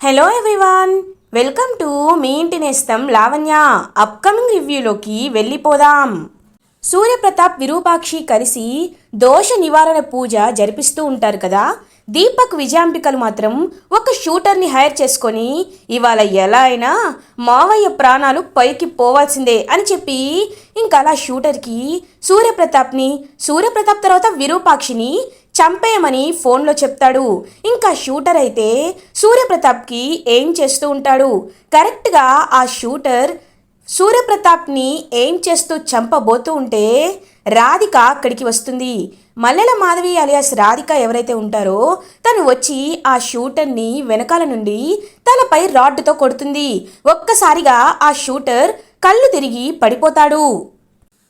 Hello everyone welcome to మీ ఇంటి నేస్తం లావణ్య. అప్కమింగ్ రివ్యూలోకి వెళ్ళిపోదాం. సూర్యప్రతాప్ విరూపాక్షి కలిసి దోష నివారణ పూజ జరిపిస్తూ ఉంటారు కదా? దీపక్ విజయాంబికలు మాత్రం ఒక షూటర్ని హైర్ చేసుకొని ఇవాళ ఎలా అయినా మావయ్య ప్రాణాలు పైకి పోవాల్సిందే అని చెప్పి ఇంకా అలా షూటర్కి సూర్యప్రతాప్ని సూర్యప్రతాప్ తర్వాత విరూపాక్షిని చంపేయమని ఫోన్లో చెప్తాడు. ఇంకా షూటర్ అయితే సూర్యప్రతాప్కి ఏం చేస్తూ ఉంటాడు? కరెక్ట్గా ఆ షూటర్ సూర్యప్రతాప్ని ఏం చేస్తూ చంపబోతూ ఉంటే రాధిక అక్కడికి వస్తుంది. మల్లెల మాధవి అలియాస్ రాధిక ఎవరైతే ఉంటారో తను వచ్చి ఆ షూటర్ని వెనకాల నుండి తలపై రాడ్డుతో కొడుతుంది. ఒక్కసారిగా ఆ షూటర్ కళ్ళు తిరిగి పడిపోతాడు.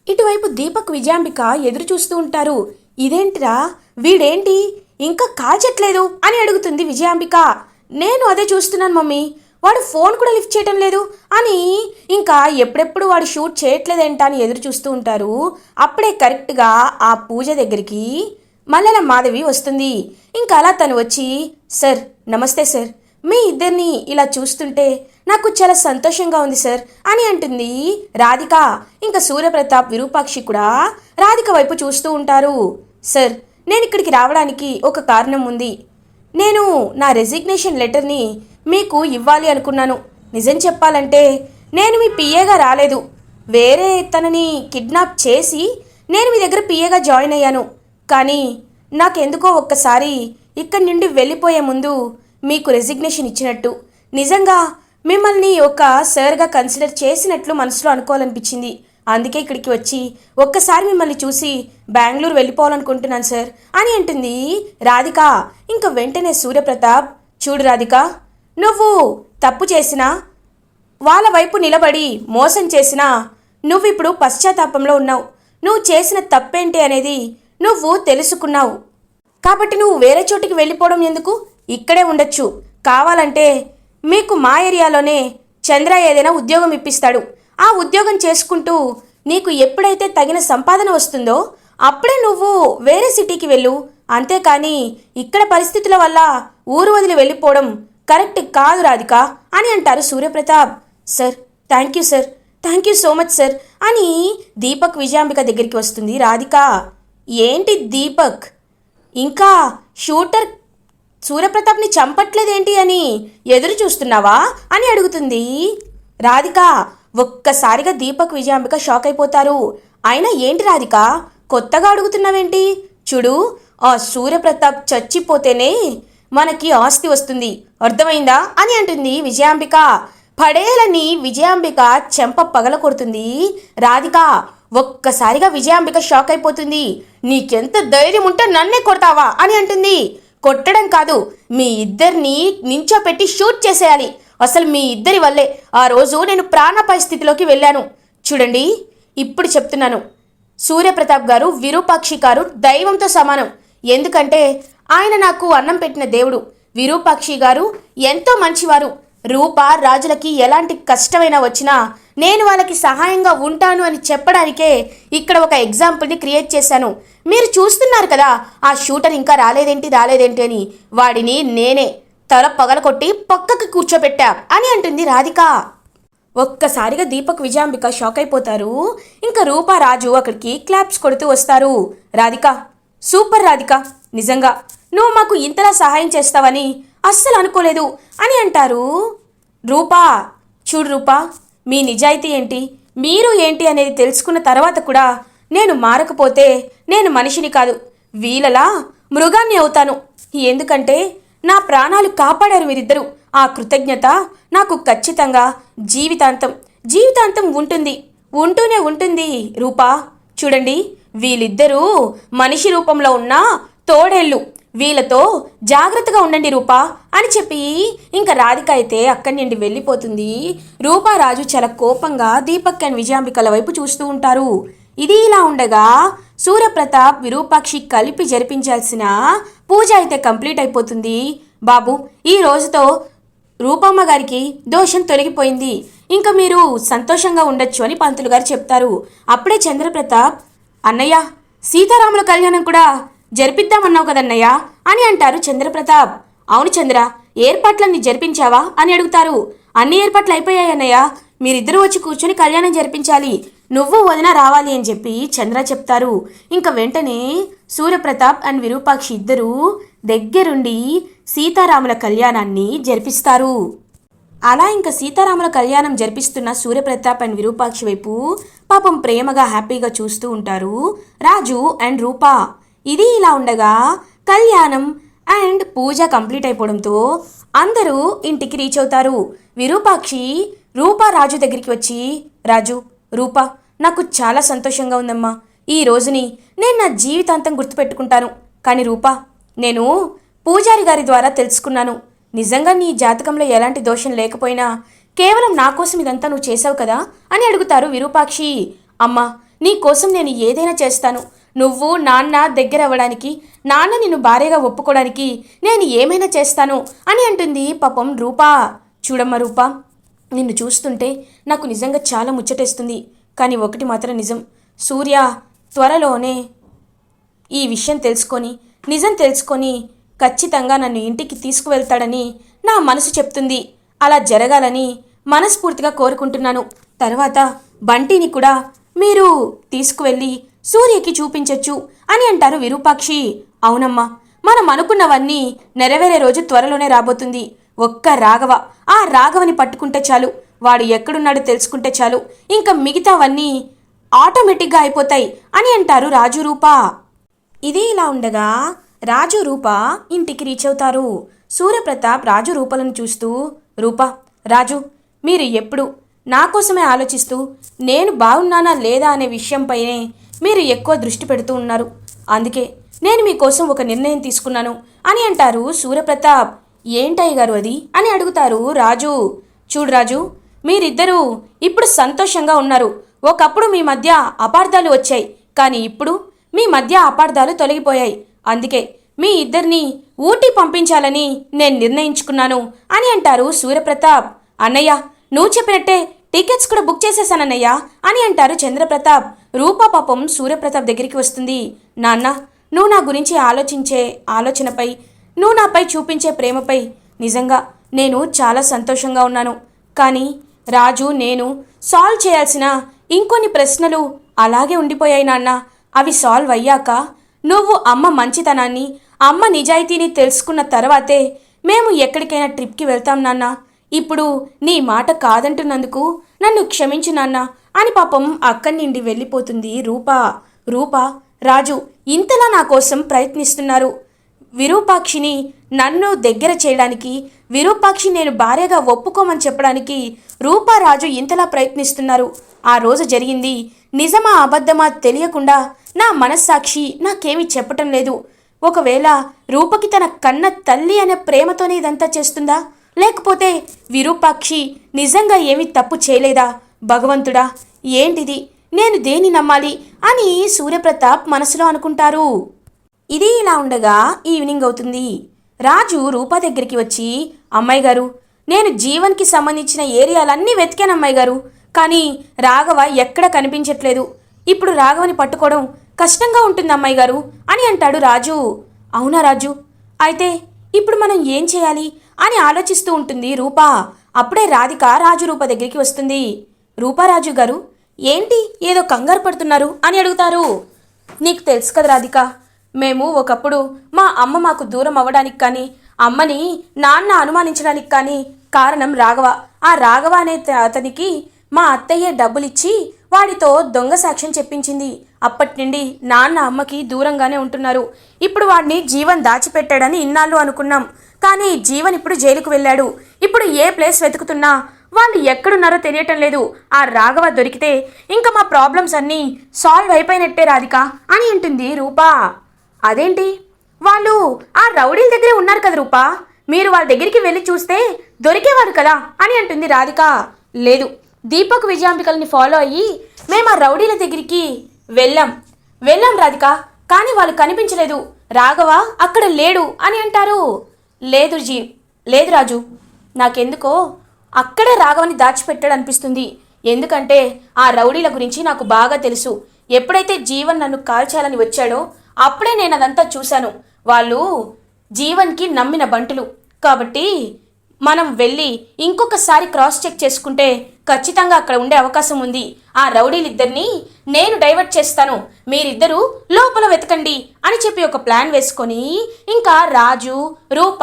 ఇటువైపు దీపక్ విజయాంబిక ఎదురు చూస్తూ ఉంటారు. ఇదేంటిరా? వీడేంటి? ఇంకా కాల్చట్లేదు అని అడుగుతుంది విజయాంబిక. నేను అదే చూస్తున్నాను మమ్మీ. వాడు ఫోన్ కూడా లిఫ్ట్ చేయటం లేదు అని ఇంకా ఎప్పుడెప్పుడు వాడు షూట్ చేయట్లేదేంటా అని ఎదురు చూస్తూ ఉంటారు. అప్పుడే కరెక్ట్గా ఆ పూజ దగ్గరికి మల్లెల మాధవి వస్తుంది. ఇంకా అలా తను వచ్చి సార్ నమస్తే సార్. మీ ఇద్దరిని ఇలా చూస్తుంటే నాకు చాలా సంతోషంగా ఉంది సార్ అని అంటుంది రాధిక. ఇంకా సూర్యప్రతాప్ విరూపాక్షి కూడా రాధిక వైపు చూస్తూ ఉంటారు. సార్ నేను ఇక్కడికి రావడానికి ఒక కారణం ఉంది. నేను నా రెసిగ్నేషన్ లెటర్ని మీకు ఇవ్వాలి అనుకున్నాను. నిజం చెప్పాలంటే నేను మీ పిఏగా రాలేదు. వేరే తనని కిడ్నాప్ చేసి నేను మీ దగ్గర పిఏగా జాయిన్ అయ్యాను. కానీ నాకెందుకో ఒక్కసారి ఇక్కడి నుండి వెళ్ళిపోయే ముందు మీకు రెసిగ్నేషన్ ఇచ్చినట్టు. నిజంగా మిమ్మల్ని ఒక సర్గా కన్సిడర్ చేసినట్లు మనసులో అనుకోవాలనిపించింది. అందుకే ఇక్కడికి వచ్చి ఒక్కసారి మిమ్మల్ని చూసి బెంగళూరు వెళ్ళిపోవాలనుకుంటున్నాను సార్ అని అంటుంది రాధిక. ఇంకా వెంటనే సూర్యప్రతాప్ చూడు రాధిక నువ్వు తప్పు చేసినా వాళ్ళ వైపు నిలబడి మోసం చేసినా నువ్వు ఇప్పుడు పశ్చాత్తాపంలో ఉన్నావు. నువ్వు చేసిన తప్పేంటి అనేది నువ్వు తెలుసుకున్నావు. కాబట్టి నువ్వు వేరే చోటికి వెళ్ళిపోవడం ఎందుకు? ఇక్కడే ఉండొచ్చు. కావాలంటే మీకు మా ఏరియాలోనే చంద్ర ఏదైనా ఉద్యోగం ఇప్పిస్తాడు. ఆ ఉద్యోగం చేసుకుంటూ నీకు ఎప్పుడైతే తగిన సంపాదన వస్తుందో అప్పుడే నువ్వు వేరే సిటీకి వెళ్ళు. అంతేకాని ఇక్కడ పరిస్థితుల వల్ల ఊరు వదిలి వెళ్ళిపోవడం కరెక్ట్ కాదు రాధిక అని అంటారు Suryapratap. Sir thank you sir. Thank you so much sir అని దీపక్ విజయాంబిక దగ్గరికి వస్తుంది. రాధిక ఏంటి దీపక్? ఇంకా షూటర్ సూర్యప్రతాప్ని చంపట్లేదేంటి అని ఎదురు చూస్తున్నావా అని అడుగుతుంది రాధిక. ఒక్కసారిగా దీపక్ విజయాంబిక షాక్ అయిపోతారు. అయినా ఏంటి రాధిక? కొత్తగా అడుగుతున్నావేంటి? చూడు ఆ సూర్యప్రతాప్ చచ్చిపోతేనే మనకి ఆస్తి వస్తుంది. అర్థమైందా? అని అంటుంది విజయాంబిక. పడేలని విజయాంబిక చెంప పగల కొడుతుంది. రాధిక ఒక్కసారిగా విజయాంబిక షాక్ అయిపోతుంది. నీకెంత ధైర్యం ఉంటే నన్నే కొడతావా? అని అంటుంది. కొట్టడం కాదు మీ ఇద్దరిని నించోపెట్టి షూట్ చేసేయాలి. అసలు మీ ఇద్దరి వల్లే ఆ రోజు నేను ప్రాణ పరిస్థితిలోకి వెళ్ళాను. చూడండి ఇప్పుడు చెప్తున్నాను. సూర్యప్రతాప్ గారు విరూపాక్షి గారు దైవంతో సమానం. ఎందుకంటే ఆయన నాకు అన్నం పెట్టిన దేవుడు. విరూపాక్షి గారు ఎంతో మంచివారు. రూప రాజులకి ఎలాంటి కష్టమైనా వచ్చినా నేను వాళ్ళకి సహాయంగా ఉంటాను అని చెప్పడానికే ఇక్కడ ఒక ఎగ్జాంపుల్ని క్రియేట్ చేశాను. మీరు చూస్తున్నారు కదా ఆ షూటర్ ఇంకా రాలేదేంటి రాలేదేంటి అని. వాడిని నేనే తల పగలకొట్టి పక్కకి కూర్చోబెట్టా అని అంటుంది రాధిక. ఒక్కసారిగా దీపక్ విజయాంబిక షాక్ అయిపోతారు. ఇంకా రూపా రాజు అక్కడికి క్లాప్స్ కొడుతూ వస్తారు. రాధిక సూపర్ రాధిక నిజంగా నువ్వు మాకు ఇంతలా సహాయం చేస్తావని అస్సలు అనుకోలేదు అని అంటారు. రూపా చూడు రూపా మీ నిజాయితీ ఏంటి? మీరు ఏంటి అనేది తెలుసుకున్న తర్వాత కూడా నేను మారకపోతే నేను మనిషిని కాదు వీలలా మృగాన్ని అవుతాను. ఎందుకంటే నా ప్రాణాలు కాపాడారు మీరిద్దరూ ఆ కృతజ్ఞత నాకు ఖచ్చితంగా జీవితాంతం జీవితాంతం ఉంటుంది. ఉంటూనే ఉంటుంది. రూపా చూడండి వీళ్ళిద్దరూ మనిషి రూపంలో ఉన్న తోడేళ్ళు. వీళ్ళతో జాగ్రత్తగా ఉండండి రూపా అని చెప్పి ఇంకా రాధిక అయితే అక్కడి నుండి వెళ్ళిపోతుంది. రూపారాజు చాలా కోపంగా దీపక్ అండ్ విజయాంబికల వైపు చూస్తూ ఉంటారు. ఇది ఇలా ఉండగా సూర్యప్రతాప్ విరూపాక్షి కలిపి జరిపించాల్సిన పూజ అయితే కంప్లీట్ అయిపోతుంది. బాబు ఈ రోజుతో రూపమ్మ గారికి దోషం తొలగిపోయింది. ఇంకా మీరు సంతోషంగా ఉండొచ్చు అని పంతులు గారు చెప్తారు. అప్పుడే చంద్రప్రతాప్ అన్నయ్య సీతారాముల కళ్యాణం కూడా జరిపిద్దామన్నావు కదన్నయ్య అని అంటారు చంద్రప్రతాప్. అవును చంద్ర ఏర్పాట్లన్నీ జరిపించావా అని అడుగుతారు. అన్ని ఏర్పాట్లు అయిపోయాయన్నయ్య మీరిద్దరూ వచ్చి కూర్చొని కళ్యాణం జరిపించాలి. నువ్వు వదిన రావాలి అని చెప్పి చంద్ర చెప్తారు. ఇంకా వెంటనే సూర్యప్రతాప్ అండ్ విరూపాక్షి ఇద్దరూ దగ్గరుండి సీతారాముల కళ్యాణాన్ని జరిపిస్తారు. అలా ఇంకా సీతారాముల కళ్యాణం జరిపిస్తున్న సూర్యప్రతాప్ అండ్ విరూపాక్షి వైపు పాపం ప్రేమగా హ్యాపీగా చూస్తూ ఉంటారు రాజు అండ్ రూపా. ఇది ఇలా ఉండగా కళ్యాణం అండ్ పూజ కంప్లీట్ అయిపోవడంతో అందరూ ఇంటికి రీచ్ అవుతారు. విరూపాక్షి రూపా రాజు దగ్గరికి వచ్చి రాజు రూపా నాకు చాలా సంతోషంగా ఉందమ్మా. ఈ రోజుని నేను నా జీవితాంతం గుర్తుపెట్టుకుంటాను. కానీ రూపా నేను పూజారి గారి ద్వారా తెలుసుకున్నాను. నిజంగా నీ జాతకంలో ఎలాంటి దోషం లేకపోయినా కేవలం నా కోసం ఇదంతా నువ్వు చేసావు కదా? అని అడుగుతారు విరూపాక్షి. అమ్మా నీ కోసం నేను ఏదైనా చేస్తాను. నువ్వు నాన్న దగ్గర అవ్వడానికి నాన్న నిన్ను భార్యగా ఒప్పుకోవడానికి నేను ఏమైనా చేస్తాను అని అంటుంది పాపం రూపా. చూడమ్మా రూపా నిన్ను చూస్తుంటే నాకు నిజంగా చాలా ముచ్చటేస్తుంది. కానీ ఒకటి మాత్రం నిజం. సూర్య త్వరలోనే ఈ విషయం తెలుసుకొని నిజం తెలుసుకొని ఖచ్చితంగా నన్ను ఇంటికి తీసుకువెళ్తాడని నా మనసు చెప్తుంది. అలా జరగాలని మనస్ఫూర్తిగా కోరుకుంటున్నాను. తర్వాత బంటిని కూడా మీరు తీసుకువెళ్ళి సూర్యకి చూపించొచ్చు అని అంటారు విరూపాక్షి. అవునమ్మా మనం అనుకున్నవన్నీ నెరవేరే రోజు త్వరలోనే రాబోతుంది. ఒక్క రాఘవ. ఆ రాఘవని పట్టుకుంటే చాలు. వాడు ఎక్కడున్నాడో తెలుసుకుంటే చాలు. ఇంకా మిగతావన్నీ ఆటోమేటిక్గా అయిపోతాయి అని అంటారు రాజు రూప. ఇది ఇలా ఉండగా రాజు రూప ఇంటికి రీచ్ అవుతారు. సూర్యప్రతాప్ రాజు రూపలను చూస్తూ రూప రాజు మీరు ఎప్పుడు నా కోసమే ఆలోచిస్తూ నేను బాగున్నానా లేదా అనే విషయంపైనే మీరు ఎక్కువ దృష్టి పెడుతూ ఉన్నారు. అందుకే నేను మీకోసం ఒక నిర్ణయం తీసుకున్నాను అని అంటారు సూర్యప్రతాప్. ఏంటయ్య గారు అది? అని అడుగుతారు రాజు. చూడు రాజు మీరిద్దరూ ఇప్పుడు సంతోషంగా ఉన్నారు. ఒకప్పుడు మీ మధ్య అపార్థాలు వచ్చాయి. కానీ ఇప్పుడు మీ మధ్య అపార్థాలు తొలగిపోయాయి. అందుకే మీ ఇద్దరిని ఊటీ పంపించాలని నేను నిర్ణయించుకున్నాను అని అంటారు సూర్యప్రతాప్ అన్నయ్య నువ్వు చెప్పినట్టే టికెట్స్ కూడా బుక్ చేసేసానన్నయ్య అని అంటారు చంద్రప్రతాప్. రూపా పాపం సూర్యప్రతాప్ దగ్గరికి వస్తుంది. నాన్న నువ్వు నా గురించి ఆలోచించే ఆలోచనపై నువ్వు నాపై చూపించే ప్రేమపై నిజంగా నేను చాలా సంతోషంగా ఉన్నాను. కానీ రాజు నేను సాల్వ్ చేయాల్సిన ఇంకొన్ని ప్రశ్నలు అలాగే ఉండిపోయాయి నాన్న. అవి సాల్వ్ అయ్యాక నువ్వు అమ్మ మంచితనాన్ని అమ్మ నిజాయితీని తెలుసుకున్న తర్వాతే మేము ఎక్కడికైనా ట్రిప్కి వెళ్తాం నాన్న. ఇప్పుడు నీ మాట కాదంటున్నందుకు నన్ను క్షమించు నాన్న అని పాపం అక్కడి నుండి వెళ్ళిపోతుంది రూపా. రూపా రాజు ఇంతలా నా కోసం ప్రయత్నిస్తున్నారు. విరూపాక్షిని నన్ను దగ్గర చేయడానికి విరూపాక్షి నేను భార్యగా ఒప్పుకోమని చెప్పడానికి రూపారాజు ఇంతలా ప్రయత్నిస్తున్నారు. ఆ రోజు జరిగింది. నిజమా అబద్ధమా తెలియకుండా నా మనస్సాక్షి నాకేమీ చెప్పటం లేదు. ఒకవేళ రూపకి తన కన్న తల్లి అనే ప్రేమతోనే ఇదంతా చేస్తుందా? లేకపోతే విరూపాక్షి నిజంగా ఏమీ తప్పు చేయలేదా? భగవంతుడా ఏంటిది? నేను దేని నమ్మాలి అని సూర్యప్రతాప్ మనసులో అనుకుంటారు. ఇది ఇలా ఉండగా ఈవినింగ్ అవుతుంది. రాజు రూపా దగ్గరికి వచ్చి అమ్మాయి గారు నేను జీవన్కి సంబంధించిన ఏరియాలన్నీ వెతికాను అమ్మాయి గారు కానీ రాఘవ ఎక్కడ కనిపించట్లేదు. ఇప్పుడు రాఘవని పట్టుకోవడం కష్టంగా ఉంటుంది అమ్మాయి గారు అని అంటాడు రాజు. అవునా రాజు? అయితే ఇప్పుడు మనం ఏం చేయాలి? అని ఆలోచిస్తూ ఉంటుంది రూపా. అప్పుడే రాధిక రాజు రూప దగ్గరికి వస్తుంది. రూపారాజు గారు ఏంటి ఏదో కంగారు పడుతున్నారు? అని అడుగుతారు. నీకు తెలుసు కదా రాధిక మేము ఒకప్పుడు మా అమ్మ మాకు దూరం అవ్వడానికి కానీ అమ్మని నాన్న అనుమానించడానికి కానీ కారణం రాఘవ. ఆ రాఘవ అనే అతనికి మా అత్తయ్య డబ్బులిచ్చి వాడితో దొంగ సాక్ష్యం చెప్పించింది. అప్పటి నుండి నాన్న అమ్మకి దూరంగానే ఉంటున్నారు. ఇప్పుడు వాడిని జీవన్ దాచిపెట్టాడని ఇన్నాళ్ళు అనుకున్నాం. కానీ జీవన్ ఇప్పుడు జైలుకు వెళ్ళాడు. ఇప్పుడు ఏ ప్లేస్ వెతుకుతున్నా వాళ్ళు ఎక్కడున్నారో తెలియటం లేదు. ఆ రాఘవ దొరికితే ఇంకా మా ప్రాబ్లమ్స్ అన్నీ సాల్వ్ అయిపోయినట్టే రాధిక అని అంటుంది రూపా. అదేంటి? వాళ్ళు ఆ రౌడీల దగ్గరే ఉన్నారు కదా రూపా. మీరు వాళ్ళ దగ్గరికి వెళ్ళి చూస్తే దొరికేవారు కదా అని అంటుంది రాధిక. లేదు దీపక్ విజయాంబికల్ని ఫాలో అయ్యి మేము ఆ రౌడీల దగ్గరికి వెళ్ళాం. వెళ్ళాం రాధిక కానీ వాళ్ళు కనిపించలేదు. రాఘవ అక్కడ లేడు అని అంటారు. లేదు జీ లేదు రాజు. నాకెందుకో అక్కడే రాఘవని దాచిపెట్టాడు అనిపిస్తుంది ఎందుకంటే ఆ రౌడీల గురించి నాకు బాగా తెలుసు. ఎప్పుడైతే జీవన్ నన్ను కాల్చాలని వచ్చాడో అప్పుడే నేను అదంతా చూశాను. వాళ్ళు జీవన్కి నమ్మిన బంటులు. కాబట్టి మనం వెళ్ళి ఇంకొకసారి క్రాస్ చెక్ చేసుకుంటే ఖచ్చితంగా అక్కడ ఉండే అవకాశం ఉంది. ఆ రౌడీలిద్దరిని నేను డైవర్ట్ చేస్తాను. మీరిద్దరూ లోపల వెతకండి అని చెప్పి ఒక ప్లాన్ వేసుకొని ఇంకా రాజు రూప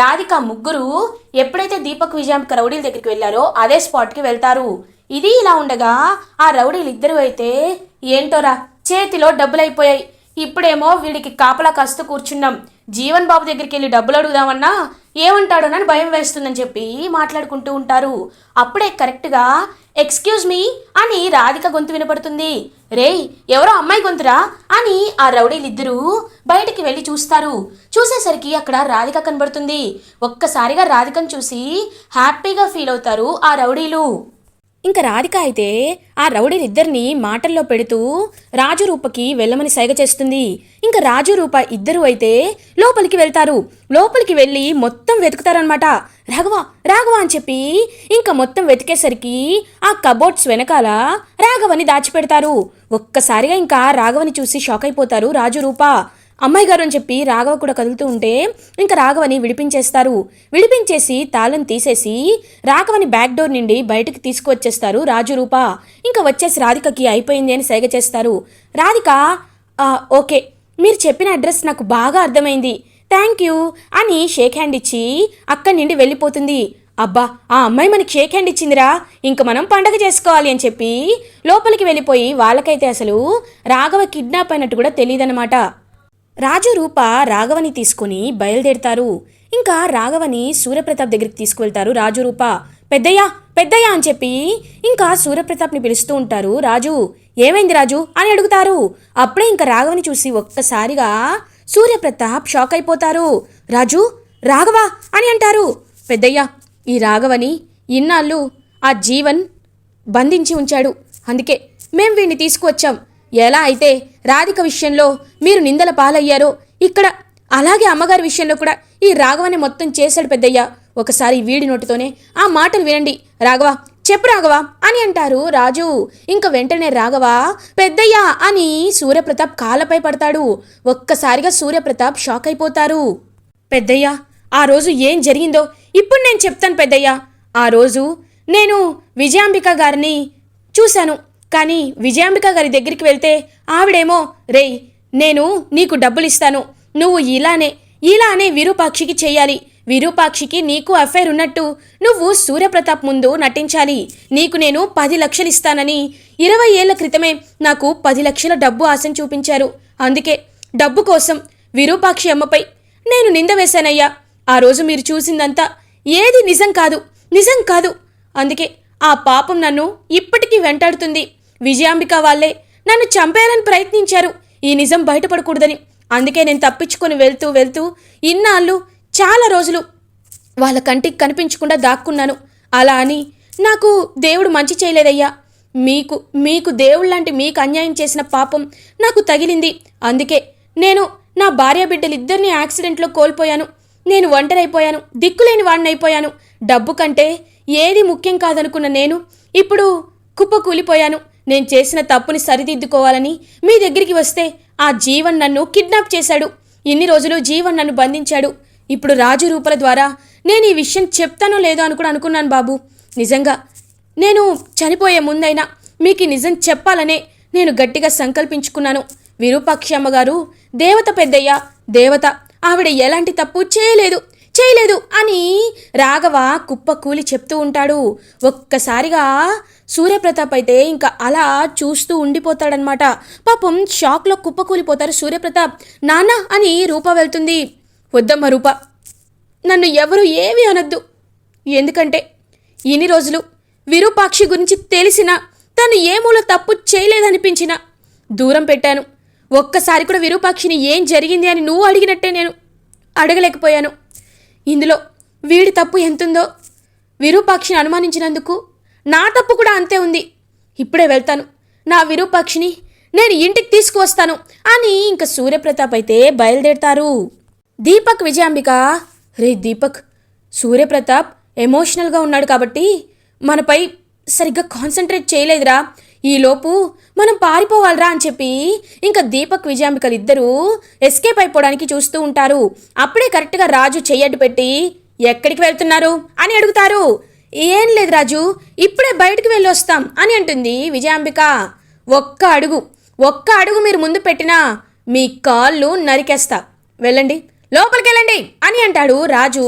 రాధిక ముగ్గురు ఎప్పుడైతే దీపక్ విజయాంక రౌడీల దగ్గరికి వెళ్ళారో అదే స్పాట్కి వెళ్తారు. ఇది ఇలా ఉండగా ఆ రౌడీలిద్దరూ అయితే ఏంటోరా చేతిలో డబ్బులైపోయాయి. ఇప్పుడేమో వీడికి కాపలా కాస్తూ కూర్చున్నాం. జీవన్ బాబు దగ్గరికి వెళ్ళి డబ్బులు అడుగుదామన్నా ఏమంటాడోనని భయం వేస్తుందని చెప్పి మాట్లాడుకుంటూ ఉంటారు. అప్పుడే కరెక్ట్గా ఎక్స్క్యూజ్ మీ అని రాధిక గొంతు వినపడుతుంది. రేయ్ ఎవరో అమ్మాయి గొంతురా అని ఆ రౌడీలిద్దరూ బయటికి వెళ్ళి చూస్తారు. చూసేసరికి అక్కడ రాధిక కనబడుతుంది. ఒక్కసారిగా రాధికను చూసి హ్యాపీగా ఫీల్ అవుతారు ఆ రౌడీలు. ఇంకా రాధిక అయితే ఆ రౌడీలిద్దరిని మాటల్లో పెడుతూ రాజు రూపకి వెళ్ళమని సైగ చేస్తుంది. ఇంకా రాజు రూప ఇద్దరు అయితే లోపలికి వెళ్తారు. లోపలికి వెళ్ళి మొత్తం వెతుకుతారనమాట రాఘవ రాఘవ అని చెప్పి ఇంకా మొత్తం వెతికేసరికి ఆ కబోర్డ్స్ వెనకాల రాఘవని దాచిపెడతారు. ఒక్కసారిగా ఇంకా రాఘవని చూసి షాక్ అయిపోతారు రాజు రూప అమ్మాయి గారు అని చెప్పి రాఘవ కూడా కదులుతూ ఉంటే ఇంకా రాఘవని విడిపించేస్తారు. విడిపించేసి తాళం తీసేసి రాఘవని బ్యాక్ డోర్ నుండి బయటకు తీసుకువచ్చేస్తారు రాజు రూప. ఇంకా వచ్చేసి రాధికకి అయిపోయింది అని సైగ చేస్తారు. రాధిక ఓకే మీరు చెప్పిన అడ్రస్ నాకు బాగా అర్థమైంది. థ్యాంక్ యూ అని షేక్ హ్యాండ్ ఇచ్చి అక్కడి నుండి వెళ్ళిపోతుంది. అబ్బా ఆ అమ్మాయి మనకి షేక్ హ్యాండ్ ఇచ్చిందిరా. ఇంక మనం పండగ చేసుకోవాలి అని చెప్పి లోపలికి వెళ్ళిపోయి వాళ్ళకైతే అసలు రాఘవ కిడ్నాప్ అయినట్టు కూడా తెలియదన్నమాట. రాజు రూప రాఘవని తీసుకుని బయలుదేరుతారు. ఇంకా రాఘవని సూర్యప్రతాప్ దగ్గరికి తీసుకువెళ్తారు. రాజు రూప పెద్దయ్యా పెద్దయ్యా అని చెప్పి ఇంకా సూర్యప్రతాప్ని పిలుస్తూ ఉంటారు. రాజు ఏమైంది రాజు? అని అడుగుతారు. అప్పుడే ఇంకా రాఘవని చూసి ఒక్కసారిగా సూర్యప్రతాప్ షాక్ అయిపోతారు. రాజు రాఘవ అని అంటారు. పెద్దయ్యా ఈ రాఘవని ఇన్నాళ్ళు ఆ జీవన్ బంధించి ఉంచాడు. అందుకే మేం వీడిని తీసుకువచ్చాం. ఎలా అయితే రాధిక విషయంలో మీరు నిందల పాలయ్యారో ఇక్కడ అలాగే అమ్మగారి విషయంలో కూడా ఈ రాఘవని మొత్తం చేశాడు పెద్దయ్య. ఒకసారి వీడి నోటితోనే ఆ మాటలు వినండి. రాఘవ చెప్పు రాఘవ అని అంటారు రాజు. ఇంక వెంటనే రాఘవ పెద్దయ్య అని సూర్యప్రతాప్ కాళ్ళపై పడతాడు. ఒక్కసారిగా సూర్యప్రతాప్ షాక్ అయిపోతారు. పెద్దయ్య ఆ రోజు ఏం జరిగిందో ఇప్పుడు నేను చెప్తాను పెద్దయ్య. ఆ రోజు నేను విజయాంబిక గారిని చూశాను. కానీ విజయాంబిక గారి దగ్గరికి వెళ్తే ఆవిడేమో రేయ్ నేను నీకు డబ్బులిస్తాను. నువ్వు ఇలానే ఇలానే విరూపాక్షికి చేయాలి. విరూపాక్షికి నీకు అఫైర్ ఉన్నట్టు నువ్వు సూర్యప్రతాప్ ముందు నటించాలి. నీకు నేను పది లక్షలు ఇస్తానని ఇరవై ఏళ్ళ క్రితమే నాకు పది లక్షల డబ్బు ఆశను చూపించారు. అందుకే డబ్బు కోసం విరూపాక్షి అమ్మపై నేను నింద వేశానయ్యా. ఆ రోజు మీరు చూసిందంతా ఏది నిజం కాదు నిజం కాదు. అందుకే ఆ పాపం నన్ను ఇప్పటికీ వెంటాడుతుంది. విజయాంబిక వాళ్ళే నన్ను చంపేయాలని ప్రయత్నించారు. ఈ నిజం బయటపడకూడదని. అందుకే నేను తప్పించుకొని వెళ్తూ వెళ్తూ ఇన్నాళ్ళు చాలా రోజులు వాళ్ళ కంటికి కనిపించకుండా దాక్కున్నాను. అలా అని నాకు దేవుడు మంచి చేయలేదయ్యా. మీకు మీకు దేవుడు లాంటి మీకు అన్యాయం చేసిన పాపం నాకు తగిలింది. అందుకే నేను నా భార్య బిడ్డలిద్దరిని యాక్సిడెంట్లో కోల్పోయాను. నేను ఒంటరైపోయాను. దిక్కులేని వాడినైపోయాను. డబ్బు కంటే ఏది ముఖ్యం కాదనుకున్న నేను ఇప్పుడు కుప్ప కూలిపోయాను నేను చేసిన తప్పుని సరిదిద్దుకోవాలని మీ దగ్గరికి వస్తే ఆ జీవన్ నన్ను కిడ్నాప్ చేశాడు. ఇన్ని రోజులు జీవన్ నన్ను బంధించాడు. ఇప్పుడు రాజు రూపల ద్వారా నేను ఈ విషయం చెప్తానో లేదో అని కూడా అనుకున్నాను బాబు. నిజంగా నేను చనిపోయే ముందైనా మీకు నిజం చెప్పాలనే నేను గట్టిగా సంకల్పించుకున్నాను. విరూపాక్షమ్మ గారు దేవత పెద్దయ్య దేవత ఆవిడ ఎలాంటి తప్పు చేయలేదు. చేయలేదు అని రాఘవ కుప్ప కూలి చెప్తూ ఉంటాడు. ఒక్కసారిగా సూర్యప్రతాప్ అయితే ఇంకా అలా చూస్తూ ఉండిపోతాడనమాట పాపం షాక్లో కుప్ప కూలిపోతారు సూర్యప్రతాప్. నాన్న అని రూప వెళ్తుంది. వద్దమ్మ రూప నన్ను ఎవరు ఏమీ అనొద్దు. ఎందుకంటే ఇన్ని రోజులు విరూపాక్షి గురించి తెలిసిన తను ఏ మూల తప్పు చేయలేదనిపించిన దూరం పెట్టాను. ఒక్కసారి కూడా విరూపాక్షిని ఏం జరిగింది అని నువ్వు అడిగినట్టే నేను అడగలేకపోయాను. ఇందులో వీడి తప్పు ఎంతుందో? విరూపాక్షిని అనుమానించినందుకు నా తప్పు కూడా అంతే ఉంది. ఇప్పుడే వెళ్తాను. నా విరూపాక్షిని నేను ఇంటికి తీసుకువస్తాను అని ఇంక సూర్యప్రతాప్ అయితే బయలుదేరతారు. దీపక్ విజయాంబిక రే దీపక్ సూర్యప్రతాప్ ఎమోషనల్గా ఉన్నాడు కాబట్టి మనపై సరిగ్గా కాన్సన్ట్రేట్ చేయలేదురా. ఈలోపు మనం పారిపోవాలిరా అని చెప్పి ఇంకా దీపక్ విజయాంబికలు ఇద్దరూ ఎస్కేప్ అయిపోవడానికి చూస్తూ ఉంటారు. అప్పుడే కరెక్ట్గా రాజు చెయ్యడ్డు పెట్టి ఎక్కడికి వెళ్తున్నారు? అని అడుగుతారు. ఏం లేదు రాజు ఇప్పుడే బయటకు వెళ్ళి వస్తాం అని అంటుంది విజయాంబిక. ఒక్క అడుగు ఒక్క అడుగు మీరు ముందు పెట్టినా మీ కాళ్ళు నరికేస్తా. వెళ్ళండి. లోపలికెళ్ళండి అని అంటాడు రాజు.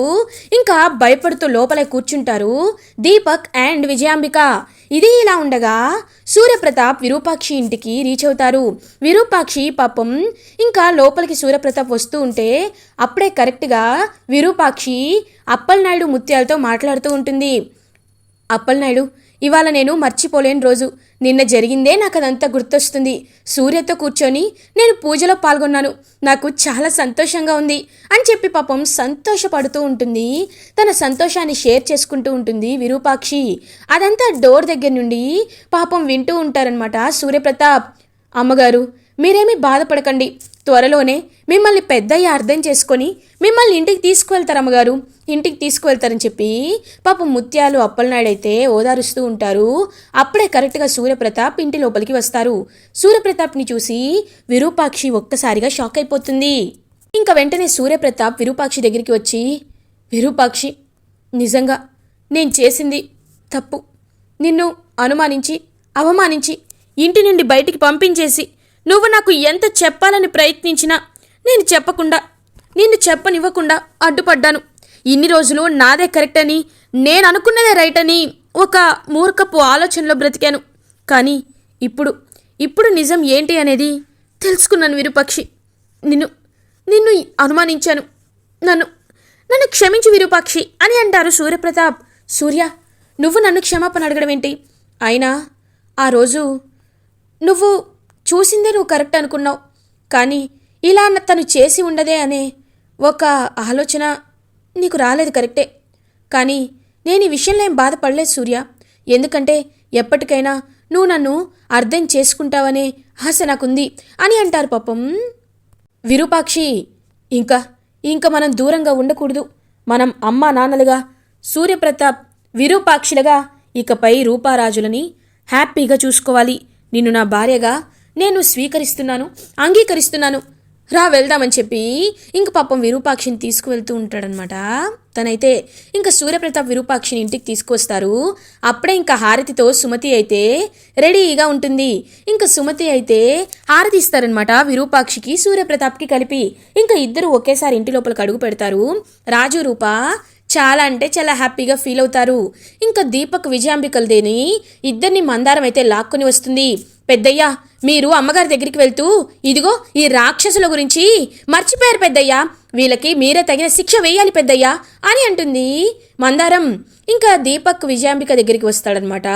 ఇంకా భయపడుతూ లోపలే కూర్చుంటారు దీపక్ అండ్ విజయాంబిక. ఇది ఇలా ఉండగా సూర్యప్రతాప్ విరూపాక్షి ఇంటికి రీచ్ అవుతారు. విరూపాక్షి పాపం ఇంకా లోపలికి సూర్యప్రతాప్ వస్తూ ఉంటే అప్పుడే కరెక్ట్గా విరూపాక్షి అప్పలనాయుడు ముత్యాలతో మాట్లాడుతూ ఉంటుంది. అప్పలనాయుడు ఇవాళ నేను మర్చిపోలేని రోజు. నిన్న జరిగిందే నాకు అదంతా గుర్తొస్తుంది. సూర్యతో కూర్చొని నేను పూజలో పాల్గొన్నాను. నాకు చాలా సంతోషంగా ఉంది అని చెప్పి పాపం సంతోషపడుతూ ఉంటుంది. తన సంతోషాన్ని షేర్ చేసుకుంటూ ఉంటుంది విరూపాక్షి. అదంతా డోర్ దగ్గర నుండి పాపం వింటూ ఉంటారనమాట సూర్యప్రతాప్. అమ్మగారు మీరేమీ బాధపడకండి. త్వరలోనే మిమ్మల్ని పెద్దయ్య అర్థం చేసుకొని మిమ్మల్ని ఇంటికి తీసుకువెళ్తారు అమ్మగారు. ఇంటికి తీసుకువెళ్తారని చెప్పి పాపం ముత్యాలు అప్పలనాయుడు అయితే ఓదారుస్తూ ఉంటారు. అప్పుడే కరెక్ట్గా సూర్యప్రతాప్ ఇంటి లోపలికి వస్తారు. సూర్యప్రతాప్ని చూసి విరూపాక్షి ఒక్కసారిగా షాక్ అయిపోతుంది. ఇంకా వెంటనే సూర్యప్రతాప్ విరూపాక్షి దగ్గరికి వచ్చి విరూపాక్షి నిజంగా నేను చేసింది తప్పు. నిన్ను అనుమానించి అవమానించి ఇంటి నుండి బయటికి పంపించేసి నువ్వు నాకు ఎంత చెప్పాలని ప్రయత్నించినా నేను చెప్పకుండా నిన్ను చెప్పనివ్వకుండా అడ్డుపడ్డాను. ఇన్ని రోజులు నాదే కరెక్ట్ అని నేను అనుకున్నదే రైట్ అని ఒక మూర్ఖపు ఆలోచనలో బ్రతికాను. కానీ ఇప్పుడు ఇప్పుడు నిజం ఏంటి అనేది తెలుసుకున్నాను విరూపాక్షి. నిన్ను నిన్ను అనుమానించాను. నన్ను నన్ను క్షమించు విరూపాక్షి అని అంటారు సూర్యప్రతాప్. సూర్య నువ్వు నన్ను క్షమాపణ అడగడం ఏంటి? అయినా ఆ రోజు నువ్వు చూసిందే నువ్వు కరెక్ట్ అనుకున్నావు. కానీ ఇలా తను చేసి ఉండదే అనే ఒక ఆలోచన నీకు రాలేదు కరెక్టే. కానీ నేను ఈ విషయంలో ఏం బాధపడలేదు సూర్య. ఎందుకంటే ఎప్పటికైనా నువ్వు నన్ను అర్థం చేసుకుంటావనే ఆశ నాకుంది అని అంటారు పాపం. విరూపాక్షి ఇంకా ఇంకా మనం దూరంగా ఉండకూడదు. మనం అమ్మా నాన్నలుగా సూర్యప్రతాప్ విరూపాక్షులుగా ఇకపై రూపారాజులని హ్యాపీగా చూసుకోవాలి. నిన్ను నా భార్యగా నేను స్వీకరిస్తున్నాను అంగీకరిస్తున్నాను. రా వెళ్దామని చెప్పి ఇంక పాపం విరూపాక్షిని తీసుకువెళ్తూ ఉంటాడనమాట తనైతే ఇంకా సూర్యప్రతాప్ విరూపాక్షిని ఇంటికి తీసుకొస్తారు అప్పుడే ఇంకా హారతితో సుమతి అయితే రెడీగా ఉంటుంది. ఇంకా సుమతి అయితే హారతి ఇస్తారనమాట విరూపాక్షికి సూర్యప్రతాప్కి కలిపి. ఇంకా ఇద్దరు ఒకేసారి ఇంటి లోపలికి అడుగు పెడతారు. రాజు రూప చాలా అంటే చాలా హ్యాపీగా ఫీల్ అవుతారు. ఇంకా దీపక్ విజయాంబికలదేని ఇద్దరిని మందారం అయితే లాక్కొని వస్తుంది. పెద్దయ్యా మీరు అమ్మగారి దగ్గరికి వెళ్తూ ఇదిగో ఈ రాక్షసుల గురించి మర్చిపోయారు పెద్దయ్యా. వీళ్ళకి మీరే తగిన శిక్ష వేయాలి పెద్దయ్యా అని అంటుంది. మందారం ఇంకా దీపక్ విజయాంబిక దగ్గరికి వస్తాడనమాట.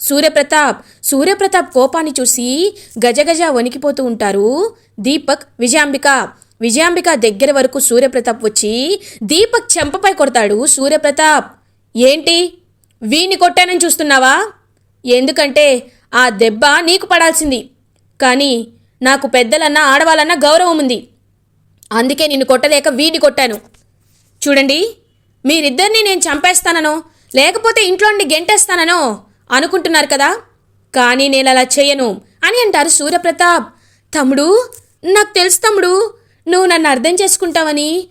సూర్యప్రతాప్ సూర్యప్రతాప్ కోపాన్ని చూసి గజగజ వణికిపోతూ ఉంటారు దీపక్ విజయాంబిక. విజయాంబిక దగ్గర వరకు సూర్యప్రతాప్ వచ్చి దీపక్ చెంపపై కొడతాడు సూర్యప్రతాప్. ఏంటి? వీణ్ణి కొట్టానని చూస్తున్నావా? ఎందుకంటే ఆ దెబ్బ నీకు పడాల్సింది. కానీ నాకు పెద్దలన్నా ఆడవాళ్ళన్నా గౌరవం ఉంది. అందుకే నిన్ను కొట్టలేక వీడిని కొట్టాను. చూడండి మీరిద్దరిని నేను చంపేస్తాననో లేకపోతే ఇంట్లో నుండి గెంటేస్తాననో అనుకుంటున్నారు కదా? కానీ నేను అలా చేయను అని అంటారు సూర్యప్రతాప్. తమ్ముడు నాకు తెలుసు తమ్ముడు నువ్వు నన్ను అర్థం చేసుకుంటావని.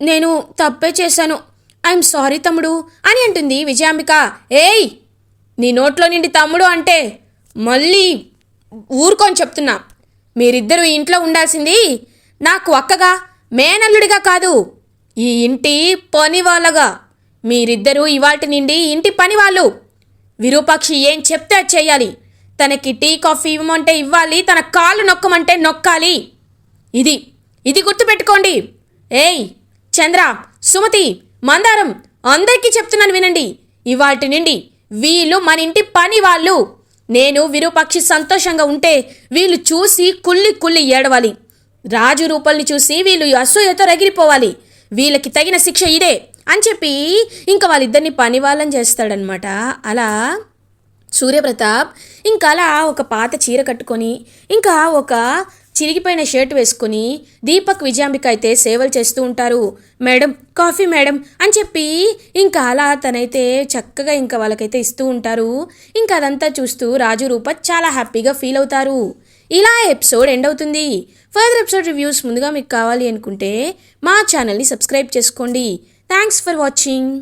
నేను తప్పే చేశాను. ఐఎమ్ సారీ తమ్ముడు అని అంటుంది విజయాంబిక. ఏయ్ నీ నోట్లో నిండి తమ్ముడు అంటే మళ్ళీ ఊరుకొని చెప్తున్నా. మీరిద్దరూ ఇంట్లో ఉండాల్సింది నాకు అక్కగా మేనల్లుడిగా కాదు. ఈ ఇంటి పని వాళ్ళగా మీరిద్దరూ ఇవాటి నుండి ఇంటి పని వాళ్ళు విరూపాక్షి ఏం చెప్తే చేయాలి. తనకి టీ కాఫీ ఇవ్వమంటే ఇవ్వాలి తన కాళ్ళు నొక్కమంటే నొక్కాలి. ఇది ఇది గుర్తుపెట్టుకోండి. ఏయ్ చంద్ర సుమతి మందారం అందరికీ చెప్తున్నాను వినండి. ఇవాటి నుండి వీళ్ళు మన ఇంటి పని వాళ్ళు నేను విరూపాక్షి సంతోషంగా ఉంటే వీళ్ళు చూసి కుళ్ళి కుళ్ళి ఏడవాలి. రాజు రూపల్ని చూసి వీళ్ళు అసూయతో రగిలిపోవాలి. వీళ్ళకి తగిన శిక్ష ఇదే అని చెప్పి ఇంకా వాళ్ళిద్దరిని పని వాళ్ళని చేస్తాడనమాట అలా సూర్యప్రతాప్ ఇంకా అలా ఒక పాత చీర కట్టుకొని ఇంకా ఒక చిరిగిపోయిన షర్ట్ వేసుకొని దీపక్ విజయాంబిక అయితే సేవలు చేస్తూ ఉంటారు. మేడం కాఫీ మేడం అని చెప్పి ఇంకా అలా తనైతే చక్కగా ఇంకా వాళ్ళకైతే ఇస్తూ ఉంటారు. ఇంకా అదంతా చూస్తూ రాజు రూప చాలా హ్యాపీగా ఫీల్ అవుతారు. ఇలా ఎపిసోడ్ ఎండ్ అవుతుంది. ఫర్దర్ ఎపిసోడ్ రివ్యూస్ ముందుగా మీకు కావాలి అనుకుంటే మా ఛానల్ని సబ్స్క్రైబ్ చేసుకోండి. Thanks for watching.